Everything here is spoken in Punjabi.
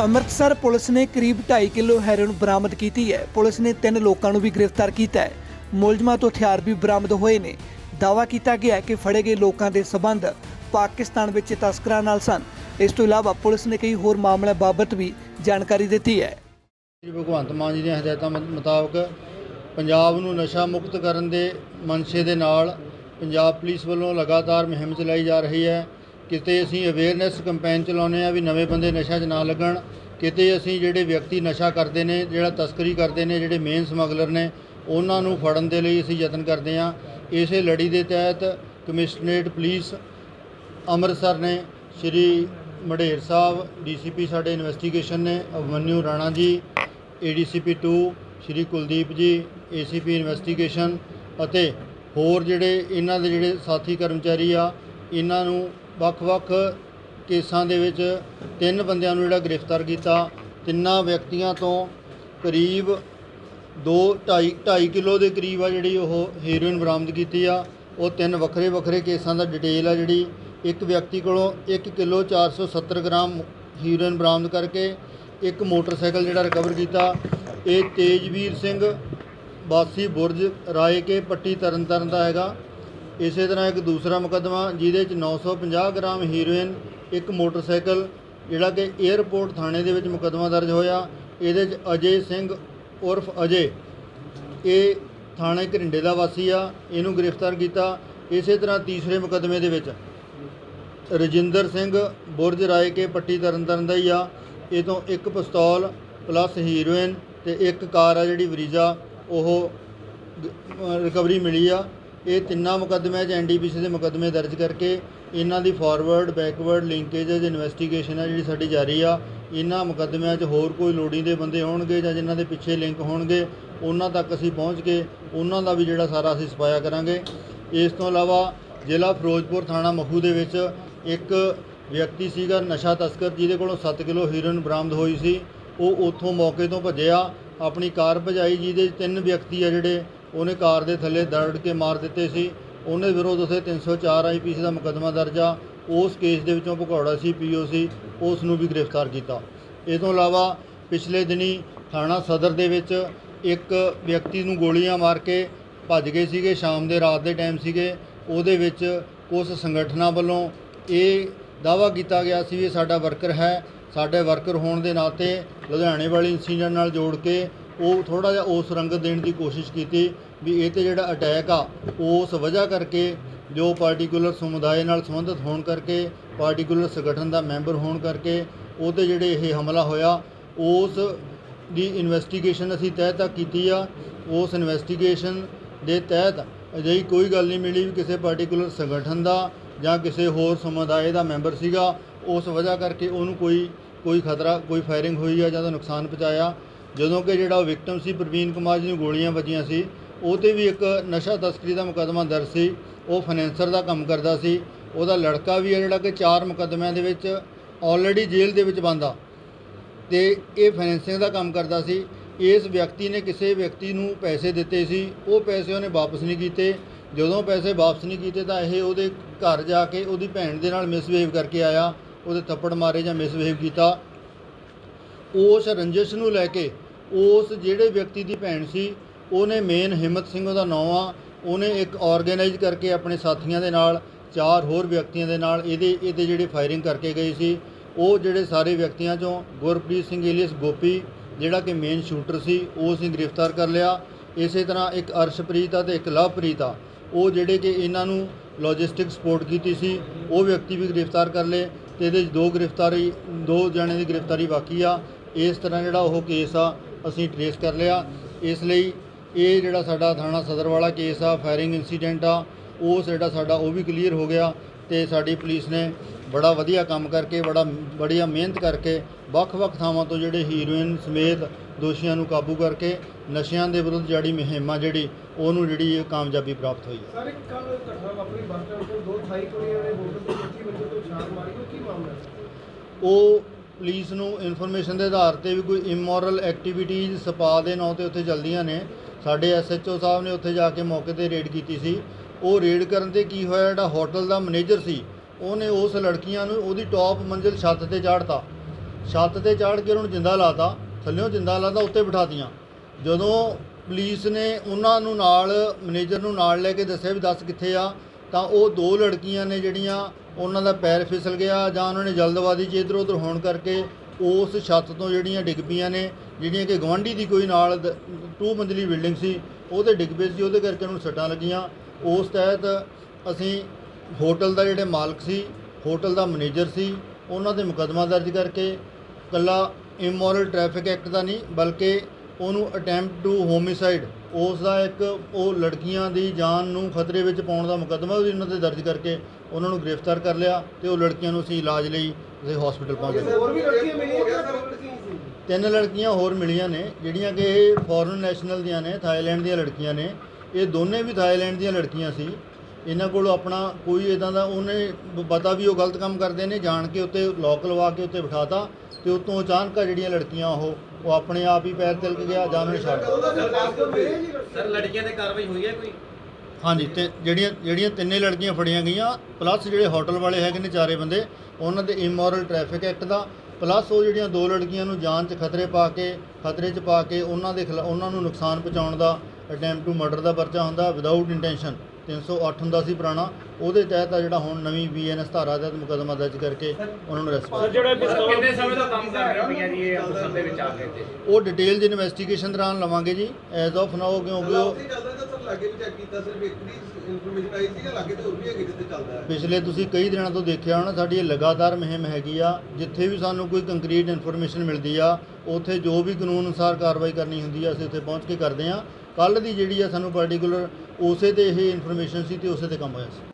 ਅੰਮ੍ਰਿਤਸਰ ਪੁਲਿਸ ਨੇ ਕਰੀਬ 2.5 ਕਿਲੋ ਹੈਰੋਇਨ ਬਰਾਮਦ ਕੀਤੀ ਹੈ। ਪੁਲਿਸ ਨੇ ਤਿੰਨ ਲੋਕਾਂ ਨੂੰ ਵੀ ਗ੍ਰਿਫਤਾਰ ਕੀਤਾ ਹੈ। ਮੁਲਜ਼ਮਾਂ ਤੋਂ ਹਥਿਆਰ ਵੀ ਬਰਾਮਦ ਹੋਏ ਨੇ। ਦਾਅਵਾ ਕੀਤਾ ਗਿਆ ਕਿ ਫੜੇ ਗਏ ਲੋਕਾਂ ਦੇ ਸਬੰਧ ਪਾਕਿਸਤਾਨ ਵਿੱਚ ਤਸਕਰਾਂ ਨਾਲ ਸਨ। ਇਸ ਤੋਂ ਇਲਾਵਾ ਪੁਲਿਸ ਨੇ ਕਈ ਹੋਰ ਮਾਮਲਿਆਂ ਬਾਬਤ ਵੀ ਜਾਣਕਾਰੀ ਦਿੱਤੀ ਹੈ। ਸ੍ਰੀ ਭਗਵੰਤ ਮਾਨ ਜੀ ਦੀਆਂ ਹਦਾਇਤਾਂ ਮੁਤਾਬਕ ਪੰਜਾਬ ਨੂੰ ਨਸ਼ਾ ਮੁਕਤ ਕਰਨ ਦੇ ਮਨਸ਼ੇ ਦੇ ਨਾਲ ਪੰਜਾਬ ਪੁਲਿਸ ਵੱਲੋਂ ਲਗਾਤਾਰ ਮੁਹਿੰਮ ਚਲਾਈ ਜਾ ਰਹੀ ਹੈ। ਕਿਤੇ ਅਸੀਂ ਅਵੇਅਰਨੈਸ ਕੈਂਪੇਨ ਚਲਾਉਂਦੇ ਆ ਵੀ ਨਵੇਂ ਬੰਦੇ ਨਸ਼ਾ 'ਚ ਨਾ ਲੱਗਣ, ਕਿਤੇ ਅਸੀਂ ਜਿਹੜੇ ਵਿਅਕਤੀ ਨਸ਼ਾ ਕਰਦੇ ਨੇ, ਜਿਹੜਾ ਤਸਕਰੀ ਕਰਦੇ ਨੇ, ਜਿਹੜੇ ਮੇਨ ਸਮਗਲਰ ਨੇ, ਉਹਨਾਂ ਨੂੰ ਫੜਨ ਦੇ ਲਈ ਅਸੀਂ ਯਤਨ ਕਰਦੇ ਆ ਇਸੇ ਲੜੀ ਦੇ ਤਹਿਤ ਕਮਿਸ਼ਨਰੇਟ ਪੁਲਿਸ ਅੰਮ੍ਰਿਤਸਰ ਨੇ ਸ਼੍ਰੀ ਮਡੇਰ ਸਾਹਿਬ, ਡੀਸੀਪੀ ਸਾਡੇ ਇਨਵੈਸਟੀਗੇਸ਼ਨ ਨੇ ਅਭਮਨਿਊ ਰਾਣਾ ਜੀ ਏਡੀਸੀਪੀ 2 ਸ਼੍ਰੀ ਕੁਲਦੀਪ ਜੀ ਏਸੀਪੀ ਇਨਵੈਸਟੀਗੇਸ਼ਨ ਅਤੇ ਹੋਰ ਜਿਹੜੇ ਇਹਨਾਂ ਦੇ ਜਿਹੜੇ ਸਾਥੀ ਕਰਮਚਾਰੀ ਆ, ਇਹਨਾਂ ਨੂੰ ਵੱਖ-ਵੱਖ ਕੇਸਾਂ ਦੇ ਵਿੱਚ ਤਿੰਨ ਬੰਦਿਆਂ ਨੂੰ ਜਿਹੜਾ ਗ੍ਰਿਫਤਾਰ ਕੀਤਾ। ਤਿੰਨਾਂ ਵਿਅਕਤੀਆਂ ਤੋਂ ਕਰੀਬ 2 2.5 2.5 ਕਿਲੋ ਦੇ ਕਰੀਬ ਆ ਜਿਹੜੀ ਉਹ ਹੀਰੋਇਨ ਬਰਾਮਦ ਕੀਤੀ ਆ। ਉਹ ਤਿੰਨ ਵੱਖਰੇ ਵੱਖਰੇ ਕੇਸਾਂ ਦਾ ਡਿਟੇਲ ਆ ਜਿਹੜੀ ਇੱਕ ਵਿਅਕਤੀ ਕੋਲੋਂ 1 ਕਿਲੋ 470 ਗ੍ਰਾਮ ਹੀਰੋਇਨ ਬਰਾਮਦ ਕਰਕੇ ਇੱਕ ਮੋਟਰਸਾਈਕਲ ਜਿਹੜਾ ਰਿਕਵਰ ਕੀਤਾ। ਇਹ ਤੇਜਵੀਰ ਸਿੰਘ, ਵਾਸੀ ਬੁਰਜ ਰਾਏ ਕੇ ਪੱਟੀ ਤਰਨਤਾਰਨ ਦਾ ਹੈਗਾ। ਇਸੇ ਤਰ੍ਹਾਂ ਇੱਕ ਦੂਸਰਾ ਮੁਕੱਦਮਾ ਜਿਹਦੇ ਚ 950 ਗ੍ਰਾਮ ਹੀਰੋਇਨ, ਇੱਕ ਮੋਟਰਸਾਈਕਲ, ਜਿਹੜਾ ਕਿ 에ਅਰਪੋਰਟ ਥਾਣੇ ਦੇ ਵਿੱਚ ਮੁਕੱਦਮਾ ਦਰਜ ਹੋਇਆ। ਇਹਦੇ ਚ ਅਜੇ ਸਿੰਘ ਉਰਫ ਅਜੇ, ਇਹ ਥਾਣੇ ਘਰਿੰਡੇ ਦਾ ਵਾਸੀ ਆ, ਇਹਨੂੰ ਗ੍ਰਿਫਤਾਰ ਕੀਤਾ। ਇਸੇ ਤਰ੍ਹਾਂ ਤੀਸਰੇ ਮੁਕੱਦਮੇ ਦੇ ਵਿੱਚ ਰਜਿੰਦਰ ਸਿੰਘ ਬੁਰਜ ਰਾਏ ਕੇ ਪੱਟੀ ਤਰਨਤਾਰਨ ਦਾ ਹੀ ਆ। ਇਹ ਤੋਂ ਇੱਕ ਪਿਸਤੌਲ ਪਲੱਸ ਹੀਰੋਇਨ ਤੇ ਇੱਕ ਕਾਰ ਆ ਜਿਹੜੀ ਵਰੀਜ਼ਾ, ਉਹ ਰਿਕਵਰੀ ਮਿਲੀ ਆ। ਇਹ ਤਿੰਨਾਂ ਮੁਕੱਦਮਿਆਂ 'ਚ ਐਨਡੀਪੀਸੀ ਦੇ ਮੁਕੱਦਮੇ ਦਰਜ ਕਰਕੇ ਇਹਨਾਂ ਦੀ ਫਾਰਵਰਡ ਬੈਕਵਰਡ ਲਿੰਕੇजेस ਇਨਵੈਸਟੀਗੇਸ਼ਨ ਆ ਜਿਹੜੀ ਸਾਡੀ ਜਾਰੀ ਆ, ਇਹਨਾਂ ਮੁਕੱਦਮਿਆਂ 'ਚ ਹੋਰ ਕੋਈ ਲੋੜੀਂਦੇ ਬੰਦੇ ਹੋਣਗੇ ਜਾਂ ਜਿਨ੍ਹਾਂ ਦੇ ਪਿੱਛੇ ਲਿੰਕ ਹੋਣਗੇ, ਉਹਨਾਂ ਤੱਕ ਅਸੀਂ ਪਹੁੰਚ ਕੇ ਉਹਨਾਂ ਦਾ ਵੀ ਜਿਹੜਾ ਸਾਰਾ ਅਸੀਂ ਸਫਾਇਆ ਕਰਾਂਗੇ। ਇਸ ਤੋਂ ਇਲਾਵਾ ਜ਼ਿਲ੍ਹਾ ਫਿਰੋਜ਼ਪੁਰ ਥਾਣਾ ਮਖੂ ਦੇ ਵਿੱਚ ਇੱਕ ਵਿਅਕਤੀ ਸੀਗਾ ਨਸ਼ਾ ਤਸਕਰ, ਜਿਹਦੇ ਕੋਲੋਂ 7 ਕਿਲੋ ਹੀਰੋਇਨ ਬਰਾਮਦ ਹੋਈ ਸੀ। ਉਹ ਉੱਥੋਂ ਮੌਕੇ ਤੋਂ ਭੱਜਿਆ, ਆਪਣੀ ਕਾਰ ਭਜਾਈ, ਜਿਹਦੇ 'ਚ ਤਿੰਨ ਵਿਅਕਤੀ ਆ ਜਿਹੜੇ ਉਹਨੇ ਕਾਰ ਦੇ ਥੱਲੇ ਦਰੜ ਕੇ ਮਾਰ ਦਿੱਤੇ ਸੀ। ਉਹਨੇ ਵਿਰੋਧ ਉਸੇ 304 ਆਈਪੀਸੀ ਦਾ ਮੁਕੱਦਮਾ ਦਰਜ ਆ। ਉਸ ਕੇਸ ਦੇ ਵਿੱਚੋਂ ਭਗੌੜਾ ਸੀ ਪੀਓ ਸੀ, ਉਸ ਨੂੰ ਵੀ ਗ੍ਰਿਫਤਾਰ ਕੀਤਾ। ਇਸ ਤੋਂ ਇਲਾਵਾ ਪਿਛਲੇ ਦਿਨੀ ਥਾਣਾ ਸਦਰ ਦੇ ਵਿੱਚ ਇੱਕ ਵਿਅਕਤੀ ਨੂੰ ਗੋਲੀਆਂ ਮਾਰ ਕੇ ਭੱਜ ਗਏ ਸੀਗੇ, ਸ਼ਾਮ ਦੇ ਰਾਤ ਦੇ ਟਾਈਮ ਸੀਗੇ। ਉਹਦੇ ਵਿੱਚ ਉਸ ਸੰਗਠਨਾਂ ਵੱਲੋਂ ਇਹ ਦਾਵਾ ਕੀਤਾ ਗਿਆ ਸੀ ਵੀ ਸਾਡਾ ਵਰਕਰ ਹੈ। ਸਾਡੇ ਵਰਕਰ ਹੋਣ ਦੇ ਨਾਤੇ ਲੁਧਿਆਣੇ ਵਾਲੀ ਇੰਸੀਡੈਂਟ ਨਾਲ ਜੋੜ ਕੇ ਉਹ ਥੋੜਾ ਜਿਹਾ ਉਸ ਰੰਗਤ ਦੇਣ ਦੀ ਕੋਸ਼ਿਸ਼ ਕੀਤੀ ਵੀ ਇਹ ਤੇ ਜਿਹੜਾ ਅਟੈਕ ਆ, ਉਸ ਵਜ੍ਹਾ ਕਰਕੇ ਜੋ ਪਾਰਟਿਕੂਲਰ ਸਮੁਦਾਇ ਨਾਲ ਸੰਬੰਧਿਤ ਹੋਣ ਕਰਕੇ ਪਾਰਟਿਕੂਲਰ ਸੰਗਠਨ ਦਾ ਮੈਂਬਰ ਹੋਣ ਕਰਕੇ ਉਹਤੇ ਜਿਹੜੇ ਇਹ ਹਮਲਾ ਹੋਇਆ, ਉਸ ਦੀ ਇਨਵੈਸਟੀਗੇਸ਼ਨ ਅਸੀਂ ਤਹਿ ਤੱਕ ਕੀਤੀ ਆ। ਉਸ ਇਨਵੈਸਟੀਗੇਸ਼ਨ ਦੇ ਤਹਿਤ ਅਜਿਹੀ ਕੋਈ ਗੱਲ ਨਹੀਂ ਮਿਲੀ ਵੀ ਕਿਸੇ ਪਾਰਟਿਕੂਲਰ ਸੰਗਠਨ ਦਾ ਜਾਂ ਕਿਸੇ ਹੋਰ ਸਮੁਦਾਇ ਦਾ ਮੈਂਬਰ ਸੀਗਾ। ਉਸ ਵਜ੍ਹਾ ਕਰਕੇ ਉਹਨੂੰ ਕੋਈ ਕੋਈ ਖਤਰਾ, ਕੋਈ ਫਾਇਰਿੰਗ ਹੋਈ ਆ ਜਾਂ ਉਹਦਾ ਨੁਕਸਾਨ ਪਹੁੰਚਾਇਆ। ਜਦੋਂ ਕਿ ਜਿਹੜਾ ਵਿਕਟਮ ਸੀ, ਪ੍ਰਵੀਨ ਕੁਮਾਰ ਜੀ ਨੂੰ ਗੋਲੀਆਂ ਵੱਜੀਆਂ ਸੀ, ਉਹ 'ਤੇ ਵੀ ਇੱਕ ਨਸ਼ਾ ਤਸਕਰੀ ਦਾ ਮੁਕੱਦਮਾ ਦਰਜ ਸੀ, ਉਹ ਫਾਈਨੈਂਸਰ ਦਾ ਕੰਮ ਕਰਦਾ ਸੀ, ਉਹਦਾ ਲੜਕਾ ਵੀ ਹੈ ਜਿਹੜਾ ਕਿ ਚਾਰ ਮੁਕੱਦਮਿਆਂ ਦੇ ਵਿੱਚ ਆਲਰੇਡੀ ਜੇਲ੍ਹ ਦੇ ਵਿੱਚ ਬੰਦਾ ਤੇ ਇਹ ਫਾਈਨੈਂਸਿੰਗ ਦਾ ਕੰਮ ਕਰਦਾ ਸੀ, ਇਸ ਵਿਅਕਤੀ ਨੇ ਕਿਸੇ ਵਿਅਕਤੀ ਨੂੰ ਪੈਸੇ ਦਿੱਤੇ ਸੀ, ਉਹ ਪੈਸੇ ਉਹਨੇ ਵਾਪਸ ਨਹੀਂ ਕੀਤੇ, ਜਦੋਂ ਪੈਸੇ ਵਾਪਸ ਨਹੀਂ ਕੀਤੇ ਤਾਂ ਇਹ ਉਹਦੇ ਘਰ ਜਾ ਕੇ ਉਹਦੀ ਭੈਣ ਦੇ ਨਾਲ ਮਿਸਬਿਹੇਵ ਕਰਕੇ ਆਇਆ, ਉਹਦੇ ਥੱਪੜ ਮਾਰੇ ਜਾਂ ਮਿਸਬਿਹੇਵ ਕੀਤਾ। ਉਸ ਰੰਜਿਸ਼ ਨੂੰ ਲੈ ਕੇ ਉਸ ਜਿਹੜੇ ਵਿਅਕਤੀ ਦੀ ਭੈਣ ਸੀ, ਉਹਨੇ ਮੇਨ ਹਿੰਮਤ ਸਿੰਘ ਉਹਦਾ ਨਾਂ ਆ। ਉਹਨੇ ਇੱਕ ਆਰਗੇਨਾਈਜ਼ ਕਰਕੇ ਆਪਣੇ ਸਾਥੀਆਂ ਦੇ ਨਾਲ, ਚਾਰ ਹੋਰ ਵਿਅਕਤੀਆਂ ਦੇ ਨਾਲ ਇਹਦੇ ਇਹਦੇ ਜਿਹੜੇ ਫਾਇਰਿੰਗ ਕਰਕੇ ਗਏ ਸੀ। ਉਹ ਜਿਹੜੇ ਸਾਰੇ ਵਿਅਕਤੀਆਂ ਚੋਂ ਗੁਰਪ੍ਰੀਤ ਸਿੰਘ ਏਲੀਅਸ ਗੋਪੀ, ਜਿਹੜਾ ਕਿ ਮੇਨ ਸ਼ੂਟਰ ਸੀ, ਉਹ ਅਸੀਂ ਗ੍ਰਿਫਤਾਰ ਕਰ ਲਿਆ। ਇਸੇ ਤਰ੍ਹਾਂ ਇੱਕ ਅਰਸ਼ਪ੍ਰੀਤ ਆ ਤੇ ਇੱਕ ਲਵਪ੍ਰੀਤ ਆ। ਉਹ ਜਿਹੜੇ ਕਿ ਇਹਨਾਂ ਨੂੰ ਲੌਜਿਸਟਿਕ ਸਪੋਰਟ ਕੀਤੀ ਸੀ, ਉਹ ਵਿਅਕਤੀ ਵੀ ਗ੍ਰਿਫਤਾਰ ਕਰ ਲਏ ਤੇ ਇਹਦੇ 'ਚ ਦੋ ਗ੍ਰਿਫਤਾਰੀ, ਦੋ ਜਣੇ ਦੀ ਗ੍ਰਿਫਤਾਰੀ ਬਾਕੀ ਆ। ਇਸ ਤਰ੍ਹਾਂ ਜਿਹੜਾ ਉਹ ਕੇਸ ਆ ਅਸੀਂ ਟਰੇਸ ਕਰ ਲਿਆ। ਇਸ ਲਈ ਇਹ ਜਿਹੜਾ ਸਾਡਾ ਥਾਣਾ ਸਦਰ ਵਾਲਾ ਕੇਸ ਆ ਫਾਇਰਿੰਗ ਇਨਸੀਡੈਂਟ ਆ ਉਹ ਜਿਹੜਾ ਸਾਡਾ ਉਹ ਵੀ ਕਲੀਅਰ ਹੋ ਗਿਆ ਤੇ ਸਾਡੀ ਪੁਲਿਸ ਨੇ ਬੜਾ ਵਧੀਆ ਕੰਮ ਕਰਕੇ ਬੜਾ ਬੜੀਆ ਮਿਹਨਤ ਕਰਕੇ ਵੱਖ-ਵੱਖ ਥਾਵਾਂ ਤੋਂ ਜਿਹੜੇ ਹੀਰੋਇਨ ਸਮੇਤ ਦੋਸ਼ੀਆਂ ਨੂੰ ਕਾਬੂ ਕਰਕੇ ਨਸ਼ਿਆਂ ਦੇ ਵਿਰੁੱਧ ਜਿਹੜੀ ਮੁਹਿੰਮ ਆ ਜਿਹੜੀ ਉਹਨੂੰ ਜਿਹੜੀ ਕਾਮਯਾਬੀ ਪ੍ਰਾਪਤ ਹੋਈ ਹੈ ਸਰ ਇੱਕ ਕੱਲ ਘਟਨਾ ਵਾਪਰੀ ਬੱਸ ਸਟੈਂਡ ਤੋਂ ਦੋ ਥਾਈ ਕੁੜੀਆਂ ਨੇ ਹੋਟਲ ਵਿੱਚ ਹੀ ਬੰਦੇ ਤੋਂ ਛਾਲ ਮਾਰੀ ਉਹ ਕੀ ਮਾਮਲਾ ਉਹ ਪੁਲਿਸ ਨੂੰ ਇਨਫੋਰਮੇਸ਼ਨ ਦੇ ਆਧਾਰ ਤੇ ਵੀ ਕੋਈ ਇਮੋਰਲ ਐਕਟੀਵਿਟੀਜ਼ ਸਪਾ ਦੇ ਨਾਂ ਤੇ ਉੱਥੇ ਚੱਲਦੀਆਂ ਨੇ। ਸਾਡੇ ਐਸਐਚਓ ਸਾਹਿਬ ਨੇ ਉੱਥੇ ਜਾ ਕੇ ਮੌਕੇ ਤੇ ਰੇਡ ਕੀਤੀ ਸੀ। ਉਹ ਰੇਡ ਕਰਨ ਤੇ ਕੀ ਹੋਇਆ? ਜਿਹੜਾ ਹੋਟਲ ਦਾ ਮੈਨੇਜਰ ਸੀ, ਉਹਨੇ ਉਸ ਲੜਕੀਆਂ ਨੂੰ ਉਹਦੀ ਟੌਪ ਮੰਜ਼ਿਲ ਛੱਤ ਤੇ ਚਾੜਤਾ। ਛੱਤ ਤੇ ਚਾੜ ਕੇ ਉਹਨੂੰ ਨੂੰ ਜਿੰਦਾ ਲਾਤਾ। ਥੱਲਿਓਂ ਜਿੰਦਾ ਲਾਤਾ, ਉੱਤੇ ਬਿਠਾਤੀਆਂ। ਜਦੋਂ ਪੁਲਿਸ ਨੇ ਉਹਨਾਂ ਨੂੰ ਨਾਲ ਮੈਨੇਜਰ ਨੂੰ ਨਾਲ ਲੈ ਕੇ ਦੱਸਿਆ ਵੀ ਦੱਸ ਕਿੱਥੇ ਆ, ਤਾਂ ਉਹ ਦੋ ਲੜਕੀਆਂ ਨੇ ਜਿਹੜੀਆਂ ਉਹਨਾਂ ਦਾ ਪੈਰ ਫਿਸਲ ਗਿਆ ਜਾਂ ਉਹਨਾਂ ਨੇ ਜਲਦਬਾਜ਼ੀ 'ਚ ਇੱਧਰ ਉੱਧਰ ਹੋਣ ਕਰਕੇ ਉਸ ਛੱਤ ਤੋਂ ਜਿਹੜੀਆਂ ਡਿੱਗ ਪਈਆਂ ਨੇ, ਜਿਹੜੀਆਂ ਕਿ ਗਵਾਂਢੀ ਦੀ ਕੋਈ ਨਾਲ ਦ- ਟੂ ਮੰਜ਼ਲੀ ਬਿਲਡਿੰਗ ਸੀ ਉਹਦੇ ਡਿੱਗ ਪਏ ਸੀ, ਉਹਦੇ ਕਰਕੇ ਉਹਨੂੰ ਸੱਟਾਂ ਲੱਗੀਆਂ। ਉਸ ਤਹਿਤ ਅਸੀਂ ਹੋਟਲ ਦਾ ਜਿਹੜੇ ਮਾਲਕ ਸੀ, ਹੋਟਲ ਦਾ ਮੈਨੇਜਰ ਸੀ, ਉਹਨਾਂ ਦੇ ਮੁਕੱਦਮਾ ਦਰਜ ਕਰਕੇ ਕੱਲਾ ਇਮੋਰਲ ਟ੍ਰੈਫਿਕ ਐਕਟ ਦਾ ਨਹੀਂ, ਬਲਕਿ ਉਹਨੂੰ ਅਟੈਂਪਟ ਟੂ ਹੋਮਿਸਾਈਡ ਉਸ ਦਾ ਇੱਕ ਉਹ ਲੜਕੀਆਂ ਦੀ ਜਾਨ ਨੂੰ ਖਤਰੇ ਵਿੱਚ ਪਾਉਣ ਦਾ ਮੁਕੱਦਮਾ ਵੀ ਉਹਨਾਂ ਤੇ ਦਰਜ ਕਰਕੇ ਉਹਨਾਂ ਨੂੰ ਗ੍ਰਿਫਤਾਰ ਕਰ ਲਿਆ ਤੇ ਉਹ ਲੜਕੀਆਂ ਨੂੰ ਅਸੀਂ ਇਲਾਜ ਲਈ ਅਸੀਂ ਹਸਪੀਟਲ ਪਹੁੰਚੇ ਹੋਰ ਵੀ ਲੜਕੀਆਂ ਮਿਲੀਆਂ ਜਾਂ ਦੋ ਲੜਕੀਆਂ ਹੀ ਸੀ? ਤਿੰਨ ਲੜਕੀਆਂ ਹੋਰ ਮਿਲੀਆਂ ਨੇ ਜਿਹੜੀਆਂ ਕਿ ਇਹ ਫੋਰਨ ਨੈਸ਼ਨਲ ਦੀਆਂ ਨੇ ਥਾਈਲੈਂਡ ਦੀਆਂ ਲੜਕੀਆਂ ਨੇ। ਇਹ ਦੋਨੇ ਵੀ ਥਾਈਲੈਂਡ ਦੀਆਂ ਲੜਕੀਆਂ ਸੀ। ਇਹਨਾਂ ਕੋਲ ਆਪਣਾ ਕੋਈ ਇਦਾਂ ਦਾ ਉਹਨੇ ਪਤਾ ਵੀ ਉਹ ਗਲਤ ਕੰਮ ਕਰਦੇ ਨੇ ਜਾਣ ਕੇ ਉੱਤੇ ਲੋਕ ਲਵਾ ਕੇ ਉੱਤੇ ਬਿਠਾਤਾ ਤੇ ਉਤੋਂ ਅਚਾਨਕ ਆ ਜਿਹੜੀਆਂ ਲੜਕੀਆਂ ਉਹ ਉਹ ਆਪਣੇ ਆਪ ਹੀ ਪੈਰ ਤਿਲਕ ਗਿਆ ਜਾਂ ਉਹਨਾਂ ਨੇ ਛੱਡ ਦਿੱਤਾ। ਸਰ ਲੜਕੀਆਂ ਤੇ ਕਾਰਵਾਈ ਹੋਈ ਹੈ ਕੋਈ? ਹਾਂਜੀ ਤੇ ਜਿਹੜੀਆਂ ਜਿਹੜੀਆਂ ਤਿੰਨੇ ਲੜਕੀਆਂ ਫੜੀਆਂ ਗਈਆਂ ਪਲੱਸ ਜਿਹੜੇ ਹੋਟਲ ਵਾਲੇ ਹੈਗੇ ਨੇ ਚਾਰੇ ਬੰਦੇ ਉਹਨਾਂ ਦੇ ਇਮੋਰਲ ਟ੍ਰੈਫਿਕ ਐਕਟ ਦਾ ਪਲੱਸ ਉਹ ਜਿਹੜੀਆਂ ਦੋ ਲੜਕੀਆਂ ਨੂੰ ਜਾਨ 'ਚ ਖਤਰੇ ਪਾ ਕੇ ਖਤਰੇ 'ਚ ਪਾ ਕੇ ਉਹਨਾਂ ਦੇ ਖਿਲਾ ਉਹਨਾਂ ਨੂੰ ਨੁਕਸਾਨ ਪਹੁੰਚਾਉਣ ਦਾ ਅਟੈਂਪਟ ਟੂ ਮਰਡਰ ਦਾ ਪਰਚਾ ਹੁੰਦਾ ਵਿਦਆਊਟ ਇੰਟੈਂਸ਼ਨ 308 ਹੁੰਦਾ ਸੀ ਪੁਰਾਣਾ ਉਹਦੇ ਤਹਿਤ ਆ ਜਿਹੜਾ ਹੁਣ ਨਵੀਂ ਬੀਐਨਐਸ ਧਾਰਾ ਦਾ ਮੁਕੱਦਮਾ ਦਰਜ ਕਰਕੇ ਉਹਨਾਂ ਨੂੰ ਅਰੈਸਟ ਕੀਤਾ। ਕਿੰਨੇ ਸਮੇਂ ਤੋਂ ਕੰਮ ਕਰ ਰਹੇ ਹੋ? ਭਈਆ ਜੀ ਇਹ ਅੰਮ੍ਰਿਤਸਰ ਦੇ ਵਿੱਚ ਆ ਕੇ ਉਹ ਡਿਟੇਲ ਦੀ ਇਨਵੈਸਟੀਗੇਸ਼ਨ ਦੌਰਾਨ ਲਵਾਂਗੇ ਜੀ। ਐਜ਼ ਆਫ ਨਾਓ ਕਿਉਂਕਿ ਉਹ ਲਾਗੇ ਵੀ ਚੈੱਕ ਕੀਤਾ, ਸਿਰਫ ਇੱਕ ਦੀ ਇਨਫੋਰਮੇਸ਼ਨ ਆਈ ਸੀ ਕਿ ਲਾਗੇ ਤੇ ਹੋਰ ਵੀ ਹੈਗੇ ਜਿੱਥੇ ਚੱਲਦਾ ਹੈ। ਪਿਛਲੇ ਤੁਸੀਂ ਕਈ ਦਿਨਾਂ ਤੋਂ ਦੇਖਿਆ ਹੋਣਾ, ਸਾਡੀ ਇਹ ਲਗਾਤਾਰ ਮੁਹਿੰਮ ਹੈਗੀ ਆ, ਜਿੱਥੇ ਵੀ ਸਾਨੂੰ ਕੋਈ ਕੰਕਰੀਟ ਇਨਫੋਰਮੇਸ਼ਨ ਮਿਲਦੀ ਆ, ਉੱਥੇ ਜੋ ਵੀ ਕਾਨੂੰਨ ਅਨੁਸਾਰ ਕਾਰਵਾਈ ਕਰਨੀ ਹੁੰਦੀ ਆ, ਅਸੀਂ ਉੱਥੇ ਪਹੁੰਚ ਕੇ ਕਰਦੇ ਆ। ਕੱਲ ਦੀ ਜਿਹੜੀ ਆ ਸਾਨੂੰ ਪਾਰਟਿਕੂਲਰ ਉਸੇ ਤੇ ਇਹ ਇਨਫੋਰਮੇਸ਼ਨ ਸੀ ਤੇ ਉਸੇ ਤੇ ਕੰਮ ਹੋਇਆ ਸੀ।